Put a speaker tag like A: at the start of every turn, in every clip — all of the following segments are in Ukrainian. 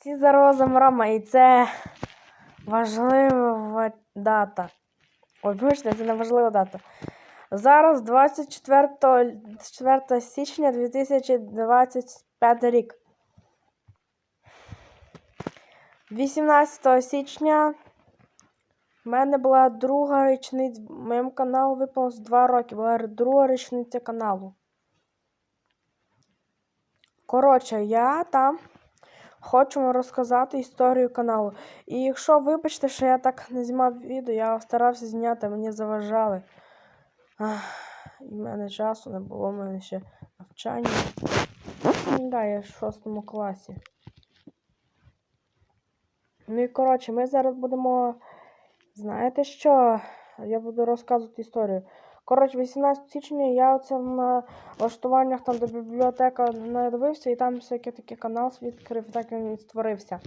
A: Всі за розом Рома, і це важлива дата. Ой, вибачте, це не важлива дата. Зараз 24, 4 січня 2025 рік. 18 січня в мене була друга річниця. Моєму каналу виповнилось 2 роки. Була друга річниця каналу. Коротше, я там хочу розказати історію каналу. І якщо вибачте, що я так не знімав відео, я старався зняти, мені заважали. Ах, і в мене часу не було, в мене ще навчання. Ну, да, я в шостому класі. Ну і коротше, ми зараз будемо. Знаєте що? Я буду розказувати історію. Коротше, 18 січня я оце на влаштуваннях там, де бібліотека не і там всякий такий канал відкрив, так він створився.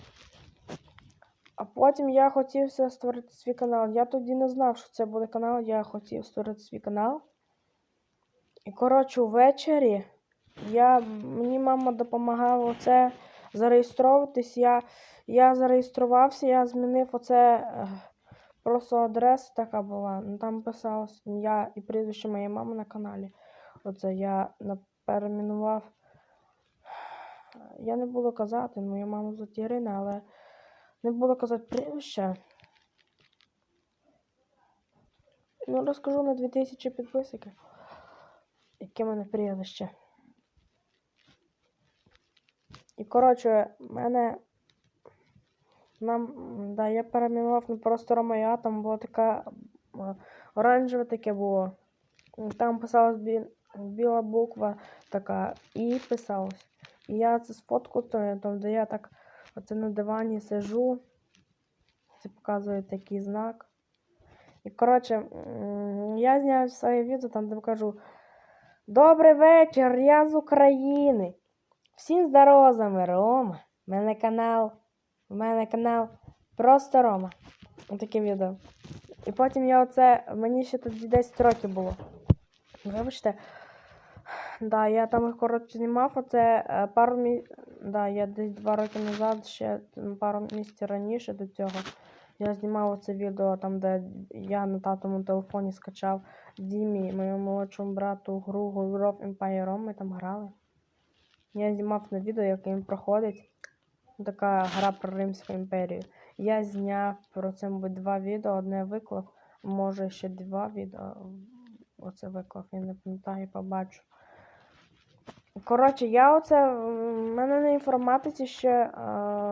A: А потім я хотів створити свій канал. Я тоді не знав, що це буде канал, я хотів створити свій канал. І коротше, ввечері я, мені мама допомагала оце зареєстровуватись. Я, я зареєструвався, я змінив оце. Просто адреса така була. Ну там писалось ім'я і прізвище моєї мами на каналі. Оце я на- Я не буду казати, мою маму звати Ірина, але не буду казати прізвище. Ну, розкажу на 2000 підписників, яке в мене прізвище. І коротше, в мене нам, да, я перейменував на просто Ромея, там була така е, оранжеве таке було. Там писалась бі, біла буква така І писалось. І я це сфоткав, там, де я так оце на дивані сижу. Це показує такий знак. І коротше, я зняв своє відео, там де кажу. Добрий вечір, я з України. Всім здорово, з Рома. У мене канал. У мене канал Просто Рома. Отаке відео. І потім я оце. Мені ще тоді 10 років було. Вибачте. Да, я там коротше знімав оце е, пару мі... Да, я десь два роки назад, ще пару місяців раніше до цього. Я знімав оце відео там, де я на татому телефоні скачав Дімі, моєму молодшому брату, гру World of Empire. Ми там грали. Я знімав на відео, як він проходить. Така гра про Римську імперію. Я зняв про це, мабуть, два відео, одне виклав, може ще два відео. Оце виклав, я не пам'ятаю, побачу. Коротше, я оце. в мене на інформатиці ще е,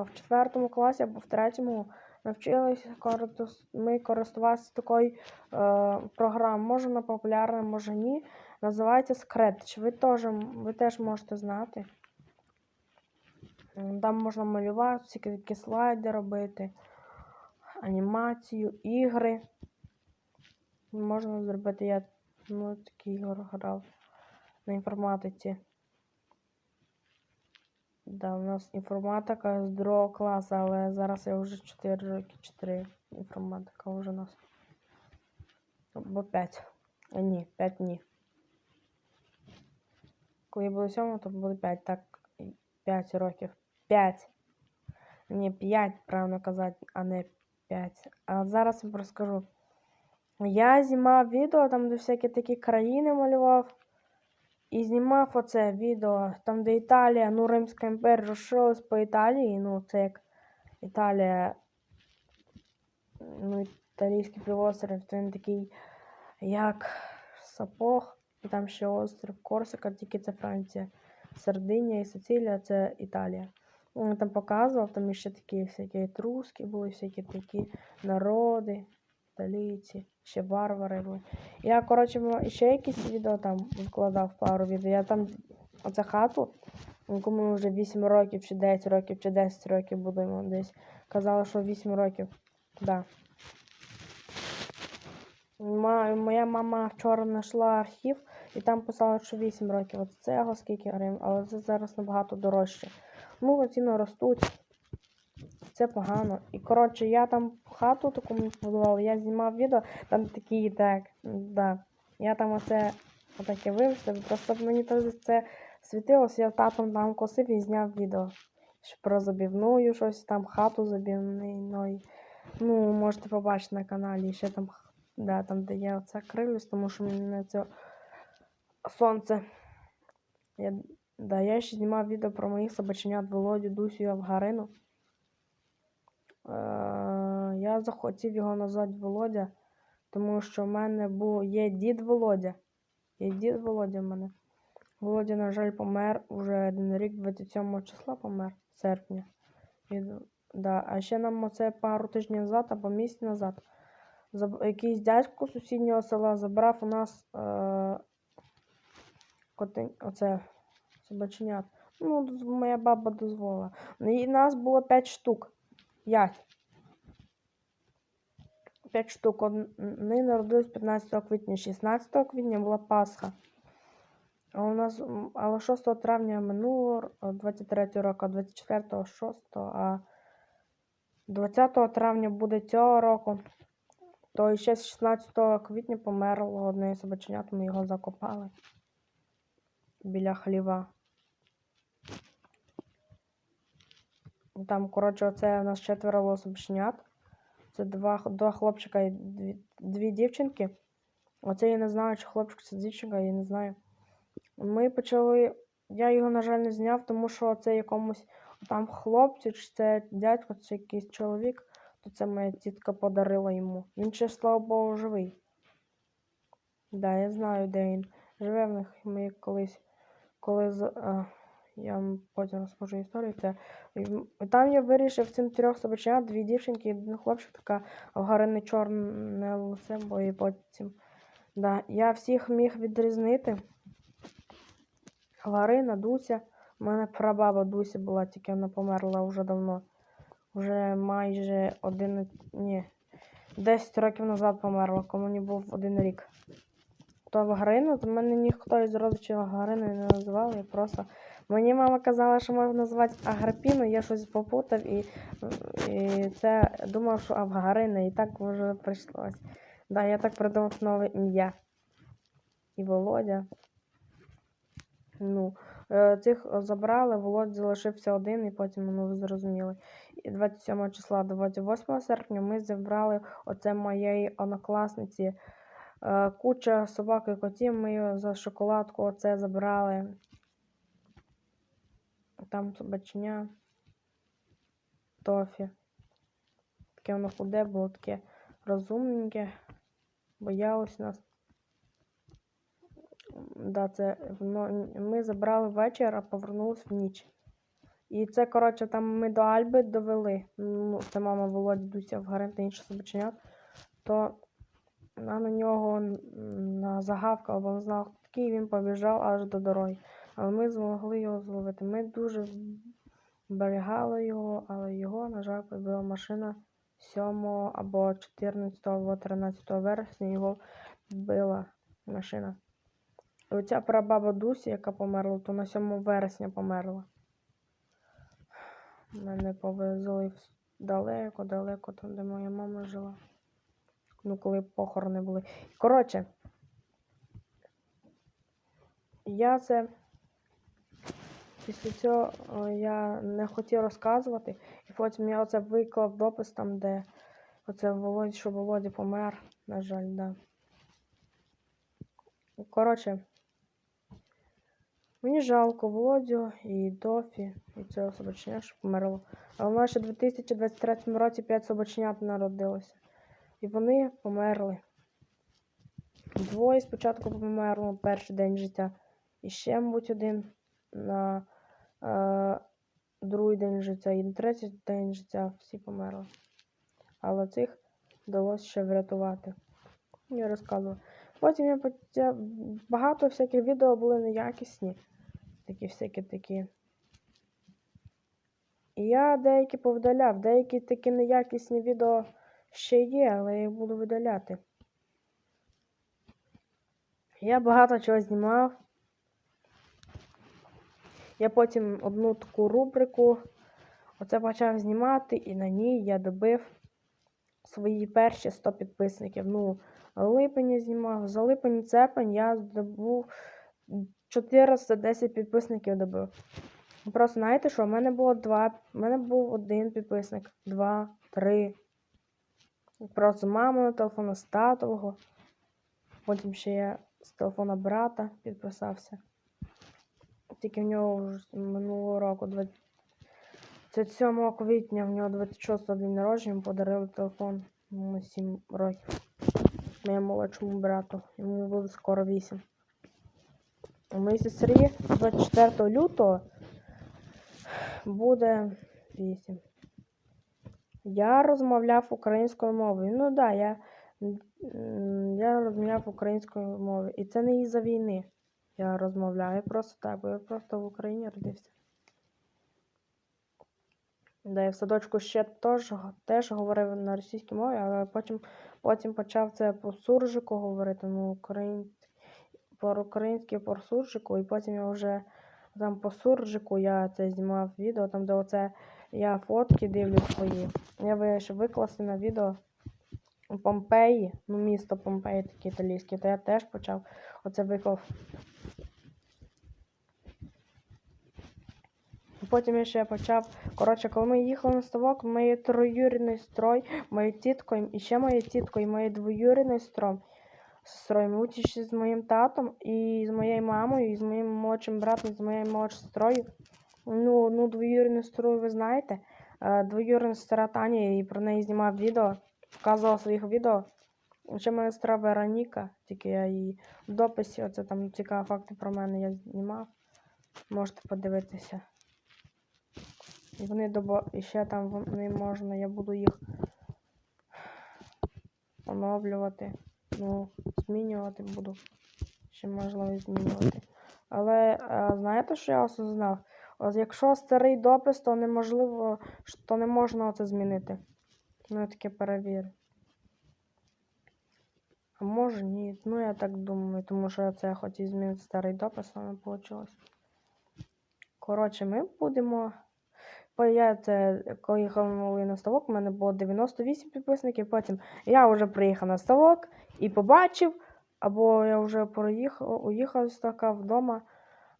A: в четвертому класі або в третьому навчилися ми користуватися такою е, програмою. Може вона популярна, може ні. Називається Scratch. Ви теж, ви теж можете знати. Там можна малювати, всякі такі слайди робити, анімацію, ігри. Можна зробити, я ну, такі ігри грав на інформатиці. Да, у нас інформатика з другого класу, але зараз я вже 4 роки, 4 інформатика вже у нас. Або 5. А ні, 5 ні. Коли я буду 7, то буде 5. Так, 5 років. 5. Ні, 5, правильно казати, а не 5. А зараз вам розкажу. Я знімав відео, там, де всякі такі країни малював. І знімав оце відео, там, де Італія, ну, Римська імперія розширилась по Італії. Ну, це як Італія, ну, італійський півострів, то він такий, як Сапог, і там ще острів Корсика, тільки це Франція. Сардинія і Сицилія це Італія. Там показував, там ще такі всякі етруски були, всякі такі народи, італійці, ще варвари були. Я, коротше, ще якісь відео там викладав пару відео. Я там оце хату, ми вже 8 років, чи 10 років, чи 10 років будемо десь. Казали, що 8 років. Да. Моя мама вчора знайшла архів і там писала, що 8 років. От це його скільки гривень, але це зараз набагато дорожче. Ну, ціни ростуть. Це погано. І коротше, я там хату таку мені побудувала, я знімав відео, там такі, так, да. Я там оце отаке вивчив, просто мені це світилося, я татом там косив і зняв відео. ще про забівную щось там, хату забівною. Ну, можете побачити на каналі. Ще там, да, там, де я оце кривлюсь, тому що мене це сонце. Я, да, я ще знімав відео про моїх собаченят Володю, Дусю і Авгарину. Е, я захотів його назвати Володя, тому що в мене був, є дід Володя. Є дід Володя в мене. Володя, на жаль, помер уже один рік, 27 числа помер, серпня. І, да, а ще нам оце пару тижнів назад або місяць назад. заб- Якийсь дядько з сусіднього села забрав у нас е, котень, оце собаченят. Ну, моя баба дозволила. І нас було 5 штук. 5. 5 штук. Вони народились 15 квітня, 16 квітня була Пасха. А у нас, але 6 травня минуло 23 року, а 24 6, а 20 травня буде цього року. То ще з 16 квітня померло одне собаченят, ми його закопали біля хліва. Там, коротше, оце у нас четверо було. Це два, два хлопчика і дві, дві дівчинки. Оце я не знаю, чи хлопчик, чи дівчинка, я не знаю. Ми почали. Я його, на жаль, не зняв, тому що це якомусь там хлопцю, чи це дядько, чи якийсь чоловік, то це моя тітка подарила йому. Він ще, слава Богу, живий. Да, я знаю, де він. Живе в них ми колись, коли. А, я вам потім розкажу історію. Це, там я вирішив цим трьох собаченят, дві дівчинки і один хлопчик, така гарне чорне лице, бо і потім. Да, я всіх міг відрізнити. Ларина, Дуся. У мене прабаба Дуся була, тільки вона померла вже давно. Вже майже один. Ні. 10 років назад померла, коли мені був один рік. То Вагарина, то мене ніхто із родичів Вагарини не називав, я просто. Мені мама казала, що можна назвати Аграпіну, я щось попутав і, і це думав, що Авгарина, і так вже прийшлось. Да, я так придумав нове ім'я. І Володя. Ну, е, цих забрали, Володь залишився один, і потім ну, ви зрозуміли. І 27 числа до 28 серпня ми зібрали оце моєї однокласниці куча собак і котів. Ми за шоколадку оце забрали. Там собачення. Тофі. Таке воно худе було, таке розумненьке. Боялось нас. Да, це воно, ми забрали вечір, а повернулись в ніч. І це, коротше, там ми до Альби довели. Ну, це мама Володя Дуся в інших собаченят. То вона на нього загавкала, знала, хто і він побіжав аж до дороги. Але ми змогли його зловити. Ми дуже вберігали його, але його, на жаль, побила машина 7 або 14 або 13 вересня його вбила машина. І Оця прабаба Дусі, яка померла, то на 7 вересня померла. Мене повезли далеко, далеко, там, де моя мама жила. Ну, коли похорони були. Коротше, я це. Після цього я не хотів розказувати. І потім я оце виклав допис там, де оце Володя, що Володя помер, на жаль, да. Коротше, мені жалко Володю і Дофі, і цього собачення, що померло. Але в нас ще в 2023 році 5 собаченят народилося. І вони померли. Двоє спочатку померло перший день життя. І ще, мабуть, один на е, другий день життя і на третій день життя всі померли. Але цих вдалося ще врятувати. Я розказував. Потім я потя- багато всяких відео були неякісні. Такі всякі такі. І я деякі повидаляв, деякі такі неякісні відео ще є, але я їх буду видаляти. Я багато чого знімав. Я потім одну таку рубрику оце почав знімати, і на ній я добив свої перші 100 підписників. Ну, липень я знімав. За липень цепень я здобув 410 підписників добив. Просто знаєте що, в мене було два. В мене був один підписник, два, три. Просто маминого телефону, з татового. Потім ще я з телефона брата підписався. Тільки в нього вже минулого року, 27 квітня, в нього 26 день народження, подарили телефон. Йому 7 років. Моєму молодшому брату. Йому буде скоро 8. У моїй сестрі 24 лютого буде 8. Я розмовляв українською мовою. Ну так, да, я, я розмовляв українською мовою. І це не із-за війни. Я розмовляю просто так, бо я просто в Україні родився. Да, я в садочку ще теж, теж говорив на російській мові, але потім, потім почав це по суржику говорити, ну, україн... по-українськи по суржику, і потім я вже там по суржику я це знімав відео, там де оце я фотки дивлюсь свої. Я вирішив викласти на відео Помпеї, ну місто Помпеї таке італійське, то я теж почав оце виклав. Потім я ще почав. Коротше, коли ми їхали на ставок, моєї троюрідний строй, моєю тіткою, і ще моєю тіткою, і моєю двоюрідною стром. Сестрою. Ми училися з моїм татом і з моєю мамою, і з моїм молодшим братом, і з моєю молодшою сестрою. Ну, ну, двоюрідну сестру ви знаєте. Е, Двоюрідна сестра Таня, і про неї знімав відео, показував своїх відео. Ще моя сестра Вероніка, тільки я її в дописі, оце там цікаві факти про мене я знімав. Можете подивитися. І вони добо... І ще там вони можна, я буду їх оновлювати. Ну, змінювати буду. Ще можливо змінювати. Але а, знаєте, що я осознав? Якщо старий допис, то неможливо, то не можна це змінити. Ну, я таке перевірю. А може ні. Ну я так думаю, тому що це я хотів змінити старий допис, але не вийшло. Коротше, ми будемо. Я це, коли їхав на ставок, у мене було 98 підписників. Потім я вже приїхав на ставок і побачив, або я вже проїхав, уїхав з ставка вдома,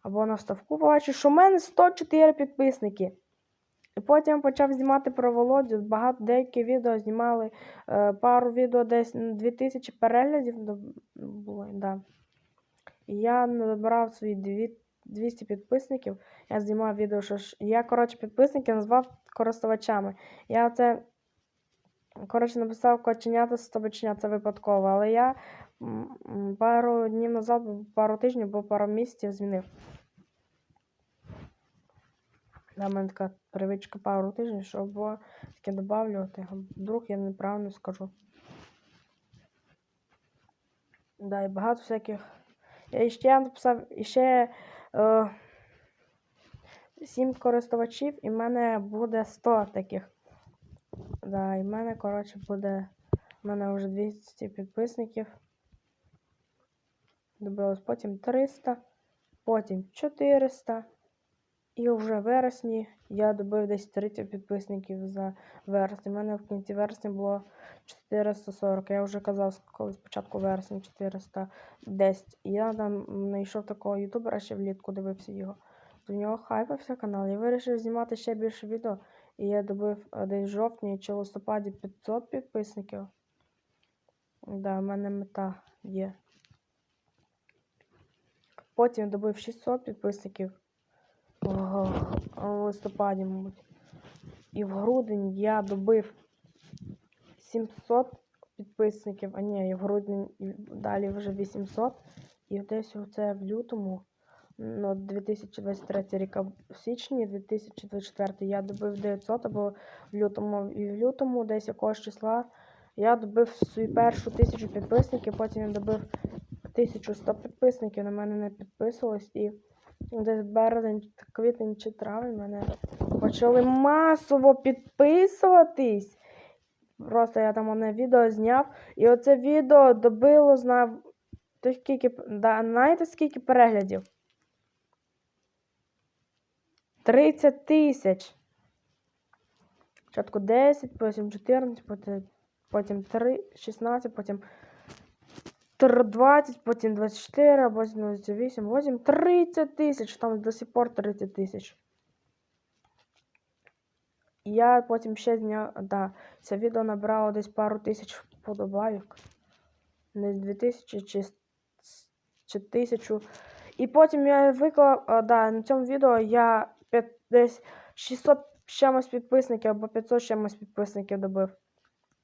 A: або на ставку побачив, що в мене 104 підписники. І потім почав знімати про Володю. Багато деякі відео знімали е, пару відео десь на 2000 переглядів було. Да. І я набрав свої 200 підписників. Я знімав відео, що ж. Я, коротше, підписників назвав користувачами. Я це, коротше, написав коченята з тобоченят, це випадково. Але я пару днів назад, пару тижнів, або пару місяців змінив. В мене така привичка пару тижнів, щоб таке додавлювати. Вдруг я неправильно скажу. Да, і багато всяких. Я ще написав ще е, 7 користувачів, і в мене буде 100 таких. Да, і в мене, коротше, буде. У мене вже 200 підписників. Добилось потім 300, потім 400. І вже в вересні я добив десь 30 підписників за вересень. У мене в кінці вересня було 440. Я вже казав, коли спочатку вересня 410. І я там знайшов такого ютубера ще влітку, дивився його. До нього хайпався канал. Я вирішив знімати ще більше відео. І я добив десь в жовтні чи листопаді 500 підписників. Да, в мене мета є. Потім добив 600 підписників в листопаді, мабуть. І в грудень я добив 700 підписників, а ні, і в грудні далі вже 800. І десь оце в лютому, ну, 2023 рік, а в січні 2024 я добив 900 або в лютому. І в лютому, десь якогось числа, я добив свою першу тисячу підписників, потім я добив 1100 підписників, на мене не підписувались. і десь березень, квітень чи травень мене почали масово підписуватись. Просто я там одне відео зняв. І оце відео добило, знав. То скільки, знаєте, скільки переглядів? 30 тисяч. Спочатку 10, потім 14, потім, потім 3, 16, потім 20, потім 24, потім 28, потім 30 тисяч. Там до сих пор 30 тисяч. я потім ще зняв. Да, це відео набрало десь пару тисяч вподобайок. Не дві тисячі чи, с- чи тисячу. І потім я виклав, да, на цьому відео я п'ят- десь 600 чимось підписників або 500 з чимось підписників добив.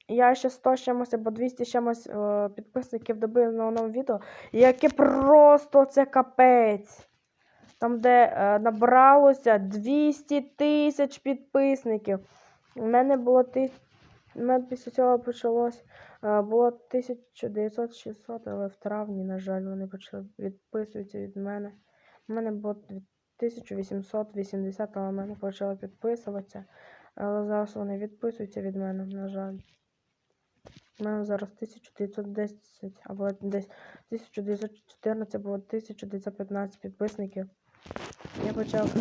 A: Я ще 100 чимось або 200 з чимось е, підписників добив на одному відео, яке просто це капець. Там, де е, набралося 200 тисяч підписників. У мене було ти... У мене після цього почалось. е, було 1900-600, але в травні, на жаль, вони почали відписуватися від мене. У мене було 1880, але мене почали підписуватися. Але зараз вони відписуються від мене, на жаль. У мене зараз 1910 або десь 1914 або 1915 підписників. Я почав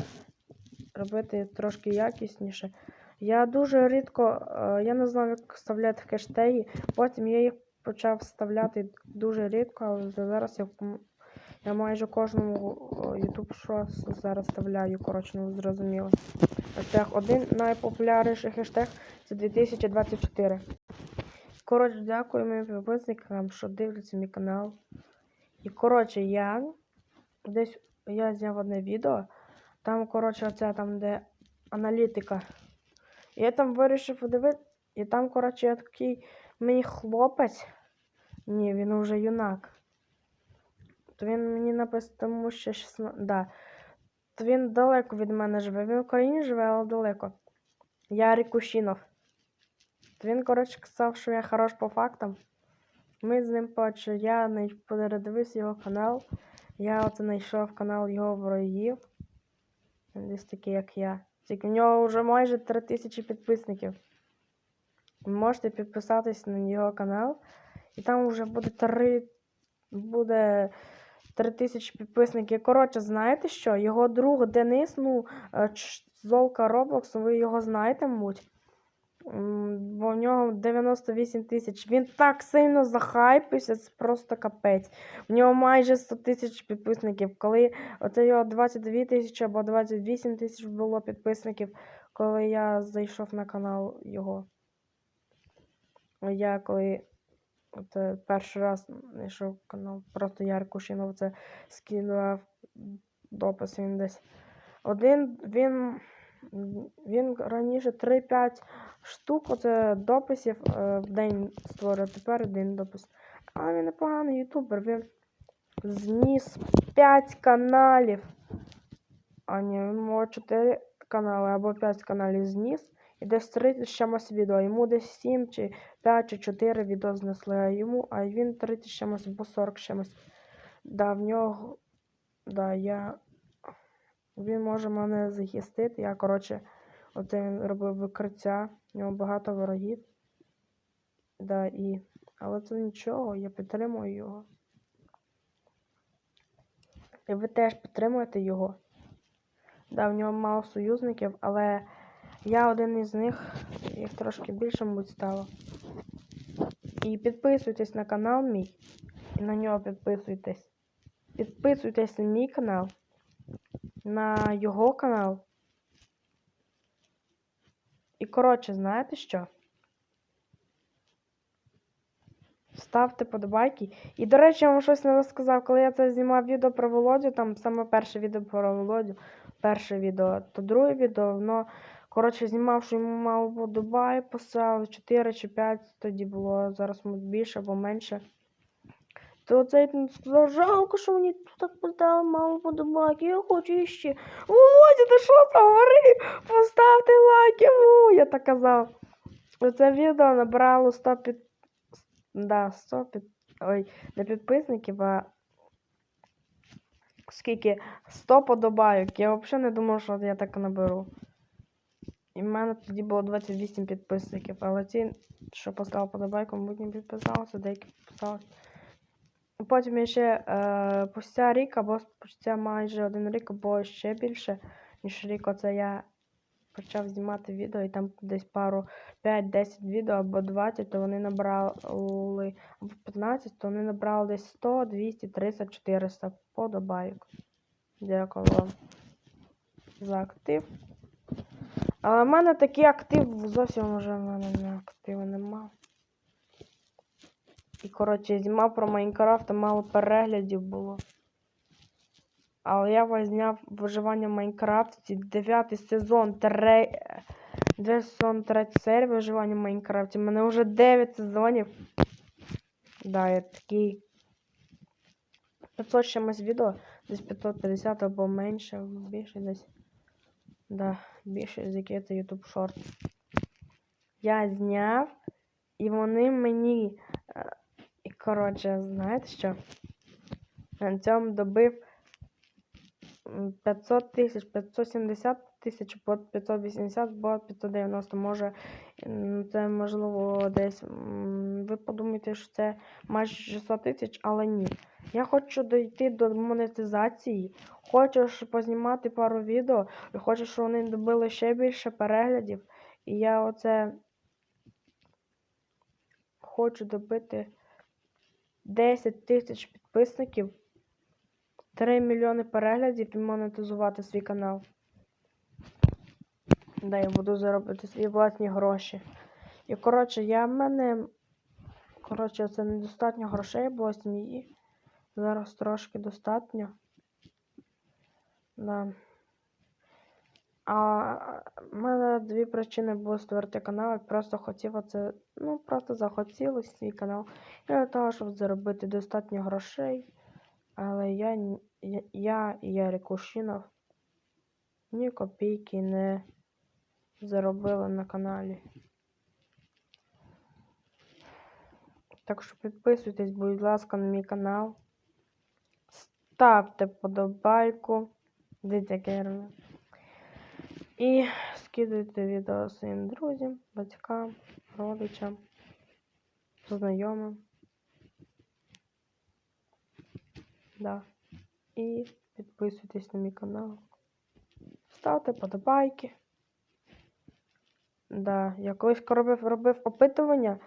A: робити трошки якісніше. Я дуже рідко, е, я не знав, як вставляти хештеги. Потім я їх почав вставляти дуже рідко, але зараз я, я майже кожному е, YouTube Shorts зараз вставляю, коротше, ну зрозуміло. Хештег один найпопулярніший хештег це 2024. Коротше, дякую моїм підписникам, що дивляться мій канал. І коротше, я десь я зняв одне відео. Там, коротше, оце там, де аналітика. Я там вирішив подивити. І там, коротше, я такий мені хлопець. Ні, він вже юнак. То він мені написав, тому що 16. Да. То він далеко від мене живе. Він в Україні живе, але далеко. Ярик Кущинов. Він, коротше, сказав, що я хорош по фактам. Ми з ним почали. Я передивився його канал. Я оце знайшов канал його ворогів. Десь такий, як я. Тільки в нього вже майже 3000 підписників. Можете підписатись на його канал. І там вже буде 3. Буде 3000 підписників. Коротше, знаєте що? Його друг Денис, ну, е, Золка Роблокс, ви його знаєте, мабуть. Бо в нього 98 тисяч. Він так сильно захайпився, це просто капець. В нього майже 100 тисяч підписників. Коли оце його 22 тисячі або 28 тисяч було підписників, коли я зайшов на канал його. Я коли оце перший раз знайшов канал, просто Ярик Кушинов це скидував допис він десь. Один він, він раніше 3-5 штук оце дописів е, в день створював, тепер один допис. Але він непоганий ютубер, він зніс 5 каналів. А ні, він може 4 канали або 5 каналів зніс. І десь 30 з чимось відео. Йому десь 7 чи 5 чи 4 відео знесли, а йому, а він 30 з чимось або 40 з чимось. Да, в нього. Да, я. Він може мене захистити. Я, коротше, оце він робив викриття. В нього багато ворогів. Да, і. Але це нічого, я підтримую його. І ви теж підтримуєте його. Да, в нього мало союзників, але я один із них, їх трошки більше, мабуть, стало. І підписуйтесь на канал мій. І на нього підписуйтесь. Підписуйтесь на мій канал, на його канал. І коротше, знаєте що? Ставте подобайки. І, до речі, я вам щось не розказав, коли я це знімав відео про Володю, там саме перше відео про Володю, перше відео, то друге відео, воно, коротше, знімав, що йому мало подобає, писали 4 чи 5, тоді було зараз більше або менше. То цей сказав, жалко, що мені так поставили мало подобайки, я хочу іще. Володя, ти що говорив? Поставте лайк йому, я так казав. Оце відео набрало 100 під... Да, 100 під... Ой, не підписників, а скільки 100 подобайок. Я взагалі не думав, що я так наберу. І в мене тоді було 28 підписників, але ті, що поставили подобайку, мабуть, не підписалися, деякі підписалися. Потім я ще е, спустя рік або спустя майже один рік, або ще більше, ніж рік, оце я почав знімати відео, і там десь пару 5-10 відео або 20, то вони набрали або 15, то вони набрали десь 100, 200, 300, 400 подобайок. Дякую вам за актив. Але в мене такий актив зовсім вже в мене не активу нема. І коротше, знімав про Майнкрафт, мало переглядів було. Але я возняв виживання в Майнкрафті, 9 сезон, 3... Де сезон, 3 серія виживання в Майнкрафті. У мене вже 9 сезонів. Да, я такий. 500 чимось відео, десь 550 або менше, більше десь. Да, більше з це YouTube Short. Я зняв, і вони мені. Коротше, знаєте що? На цьому добив 500 тисяч, 570 тисяч, 580, бот 590, може, це можливо десь. Ви подумаєте, що це майже 600 тисяч, але ні. Я хочу дійти до монетизації, хочу познімати пару відео, і хочу, щоб вони добили ще більше переглядів. І я оце хочу добити 10 тисяч підписників, 3 мільйони переглядів і монетизувати свій канал. Да, я буду заробити свої власні гроші. І коротше, я в мене. Коротше, це недостатньо грошей було сім'ї. Зараз трошки достатньо. Да. А в мене дві причини були створити канал. Я просто хотів оце, ну, просто захотілося свій канал. І для того, щоб заробити достатньо грошей. Але я, я, я Ярик Кушинов ні копійки не заробили на каналі. Так що підписуйтесь, будь ласка, на мій канал. Ставте подобайку. Дивіться, яке я. І скидуйте відео своїм друзям, батькам, родичам, знайомим. Да. І підписуйтесь на мій канал. Ставте подобайки. Да, я колись робив, робив опитування,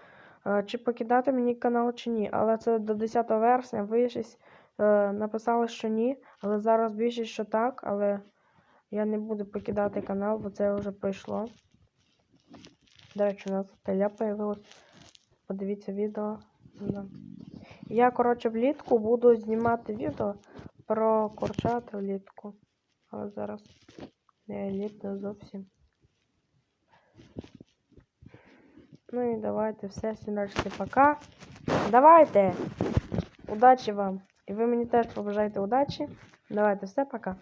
A: е, чи покидати мені канал чи ні. Але це до 10 вересня. Ви щось е, написали, що ні. Але зараз більшість, що так, але я не буду покидати канал, бо це вже пройшло. До речі, у нас теля появилась. Подивіться відео. Да. Я, коротше, влітку буду знімати відео про курчат влітку. Але зараз не літ зовсім. Ну і давайте все, сіночки, пока. Давайте! Удачі вам! І ви мені теж побажайте удачі. Давайте все, пока.